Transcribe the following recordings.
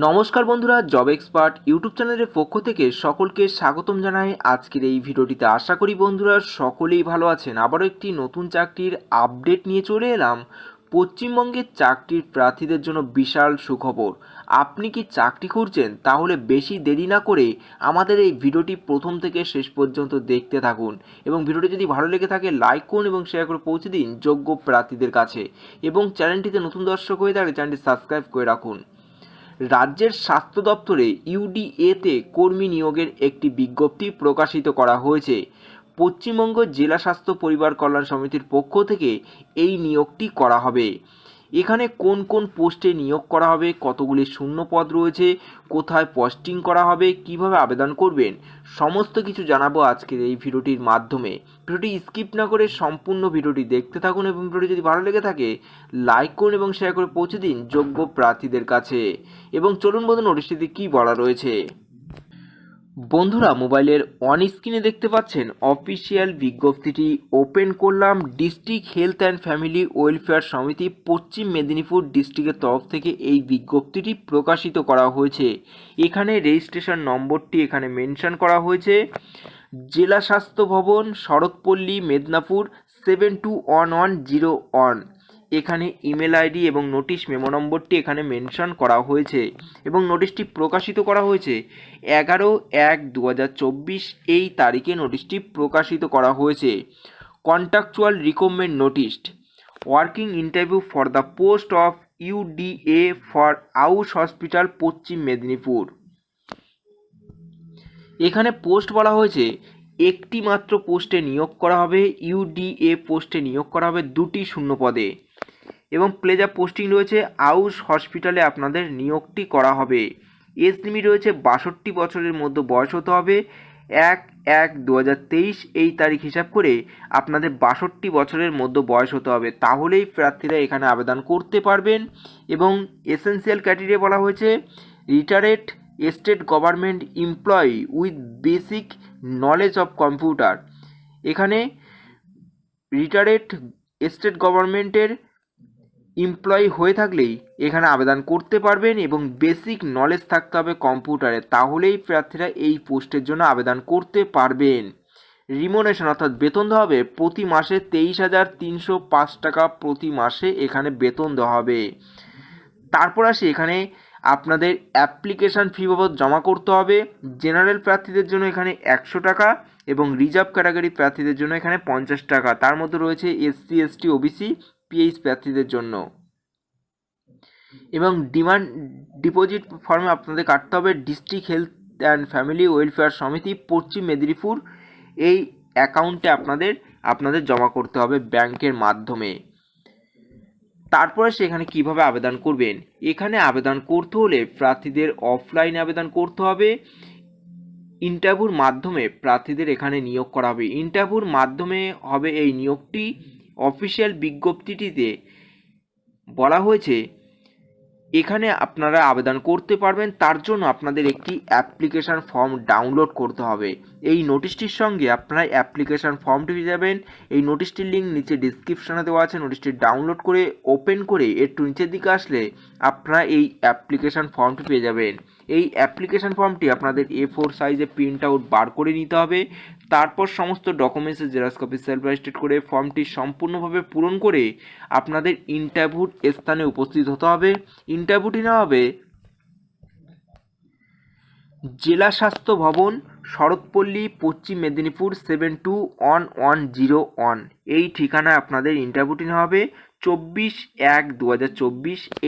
নমস্কার বন্ধুরা job expert YouTube চ্যানেলের পক্ষ থেকে সকলকে স্বাগতম জানাই। আজকের এই ভিডিওটিতে আশা করি বন্ধুরা সকলেই ভালো আছেন। আবারও একটি নতুন চাকরির আপডেট নিয়ে চলে এলাম। পশ্চিমবঙ্গের চাকরির প্রার্থীদের জন্য বিশাল সুখবর। আপনি কি চাকরি খুঁজছেন? তাহলে বেশি দেরি না করে আমাদের এই ভিডিওটি প্রথম থেকে শেষ পর্যন্ত দেখতে থাকুন এবং ভিডিওটি যদি ভালো লেগে থাকে লাইক করুন এবং শেয়ার করে পৌঁছে দিন যোগ্য প্রার্থীদের কাছে। এবং চ্যানেলটিতে নতুন দর্শক হয়ে থাকলে চ্যানেলটি সাবস্ক্রাইব করে রাখুন। রাজ্যের স্বাস্থ্য দপ্তরে ইউডিএতে কর্মী নিয়োগের একটি বিজ্ঞপ্তি প্রকাশিত করা হয়েছে। পশ্চিমবঙ্গ জেলা স্বাস্থ্য পরিবার কল্যাণ সমিতির পক্ষ থেকে এই নিয়োগটি করা হবে। এখানে কোন কোন পোস্টে নিয়োগ করা হবে, কতগুলি শূন্য পদ রয়েছে, কোথায় পোস্টিং করা হবে, কীভাবে আবেদন করবেন, সমস্ত কিছু জানাব আজকের এই ভিডিওটির মাধ্যমে। ভিডিওটি স্কিপ না করে সম্পূর্ণ ভিডিওটি দেখতে থাকুন এবং ভিডিওটি যদি ভালো লেগে থাকে লাইক করুন এবং শেয়ার করে পৌঁছে দিন যোগ্য প্রার্থীদের কাছে। এবং চলুন বন্ধু নোটিশটিতে কী বলা রয়েছে। বন্ধুরা, মোবাইলের অন স্ক্রিনে দেখতে পাচ্ছেন অফিসিয়াল বিজ্ঞপ্তিটি ওপেন করলাম district health and family welfare সমিতি পশ্চিম মেদিনীপুর ডিস্ট্রিক্টের তরফ থেকে এই বিজ্ঞপ্তিটি প্রকাশিত করা হয়েছে। এখানে রেজিস্ট্রেশন নম্বরটি এখানে মেনশন করা হয়েছে। জেলা স্বাস্থ্য ভবন, Sharatpalli, Medinipur seven two one one zero one এখানে ইমেল আইডি এবং নোটিশ মেমো নম্বরটি এখানে মেনশন করা হয়েছে এবং নোটিশটি প্রকাশিত করা হয়েছে এগারো এক দু এই তারিখে নোটিশটি প্রকাশিত করা হয়েছে। Contractual recommend notice, walk-in interview for the post of UDA for house hospital, পশ্চিম মেদিনীপুর। এখানে পোস্ট বলা হয়েছে একটি মাত্র পোস্টে নিয়োগ করা হবে ইউডিএ পোস্টে নিয়োগ করা হবে দুটি শূন্য পদে। এবং প্লেজার পোস্টিং রয়েছে আউস হসপিটালে আপনাদের নিয়োগটি করা হবে। এজ লিমিট রয়েছে বাষট্টি বছরের মধ্যে বয়স হতে হবে। এক এক দু এই তারিখ হিসাব করে আপনাদের বাষট্টি বছরের মধ্যে বয়স হতে হবে। তাহলেই প্রার্থীরা এখানে আবেদন করতে পারবেন এবং এসেন্সিয়াল ক্যাটেরিয়া বলা হয়েছে retired state government employee with basic knowledge of computer এখানে রিটায়ারেড স্টেট গভর্নমেন্টের এমপ্লয়ি হয়ে থাকলেই এখানে আবেদন করতে পারবেন এবং বেসিক নলেজ থাকতে হবে কম্পিউটারে। তাহলেই প্রার্থীরা এই পোস্টের জন্য আবেদন করতে পারবেন। রিমোনেশন অর্থাৎ বেতন দেওয়া হবে প্রতি মাসে তেইশ হাজার তিনশো পাঁচ টাকা প্রতি মাসে এখানে বেতন দেওয়া হবে। তারপর আসি এখানে আপনাদের অ্যাপ্লিকেশান ফি বাবদ জমা করতে হবে। জেনারেল প্রার্থীদের জন্য এখানে একশো টাকা এবং রিজার্ভ ক্যাটাগরি প্রার্থীদের জন্য এখানে পঞ্চাশ টাকা। তার মধ্যে রয়েছে এসসি এসটি ওবিসি পিএইচ প্রার্থীদের জন্য। এবং ডিমান্ড ডিপোজিট ফর্মে আপনাদের কাটতে হবে district health and family welfare সমিতি, পশ্চিম মেদিনীপুর। এই অ্যাকাউন্টে আপনাদের আপনাদের জমা করতে হবে ব্যাংকের মাধ্যমে। তারপরে সেখানে কীভাবে আবেদন করবেন? এখানে আবেদন করতে হলে প্রার্থীদের অফলাইন আবেদন করতে হবে। ইন্টারভিউর মাধ্যমে প্রার্থীদের এখানে নিয়োগ করা হবে। ইন্টারভিউর মাধ্যমে হবে এই নিয়োগটি। অফিসিয়াল বিজ্ঞপ্তিটিতে বলা হয়েছে, এখানে আপনারা আবেদন করতে পারবেন, তার জন্য আপনাদের একটি অ্যাপ্লিকেশান ফর্ম ডাউনলোড করতে হবে। এই নোটিশটির সঙ্গে আপনারা অ্যাপ্লিকেশান ফর্মটি পেয়ে যাবেন। এই নোটিশটির লিঙ্ক নিচে ডিসক্রিপশনে দেওয়া আছে। নোটিশটি ডাউনলোড করে ওপেন করে, একটু নিচের দিকে আসলে আপনারা এই অ্যাপ্লিকেশান ফর্মটি পেয়ে যাবেন। এই অ্যাপ্লিকেশান ফর্মটি আপনাদের এ ফোর সাইজে প্রিন্ট আউট বার করে নিতে হবে। তারপর সমস্ত ডকুমেন্টসের জেরক্স কপি সেলফ অ্যাটেস্টেড করে ফর্মটি সম্পূর্ণভাবে পূরণ করে আপনাদের ইন্টারভিউর স্থানে উপস্থিত হতে হবে। ইন্টারভিউটি নেওয়া হবে জেলা স্বাস্থ্য ভবন, শরৎপল্লী, পশ্চিম Medinipur seven two one one zero one এই ঠিকানায় আপনাদের ইন্টারভিউটি নেওয়া হবে। চব্বিশ এক দু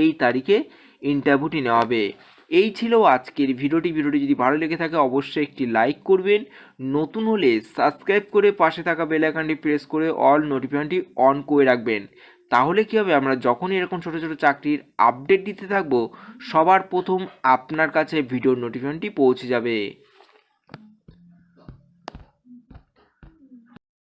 এই তারিখে ইন্টারভিউটি নেওয়া হবে। এই ছিল আজকের ভিডিওটি। ভিডিওটি যদি ভালো লেগে থাকে, অবশ্যই একটি লাইক করবেন। নতুন হলে সাবস্ক্রাইব করে পাশে থাকা বেল আইকনটি প্রেস করে অল নোটিফিকেশনটি অন করে রাখবেন। তাহলে কী হবে, আমরা যখনই এরকম ছোটো ছোটো চাকরির আপডেট দিতে থাকব, সবার প্রথম আপনার কাছে ভিডিও নোটিফিকেশনটি পৌঁছে যাবে।